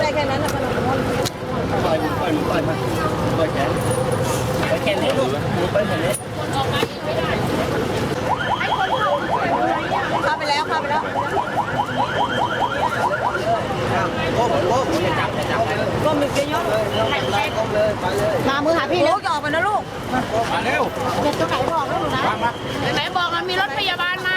ได้แค่นั้นนะขนมมันปล่อยปล่อปล่อยมาปล่อยแขนปล่อยแขนเลยกลูกหมูปล่อยแขนเล็มยามเลยมเเลยมามือหาพี่เร็วจะออกไปนะลูกมาเร็วเด็กตัวไหนบอกแล้วหนูนะไหนบอกมีรถพยาบาลมา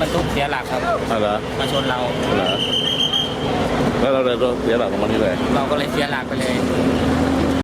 บรรทุกเสียหลักครับอ๋อเหรอมาชนเราเหรอแล้วเราเลยเสียหลักของมันนี่เลย เราก็เลยเสียหลักไปเลย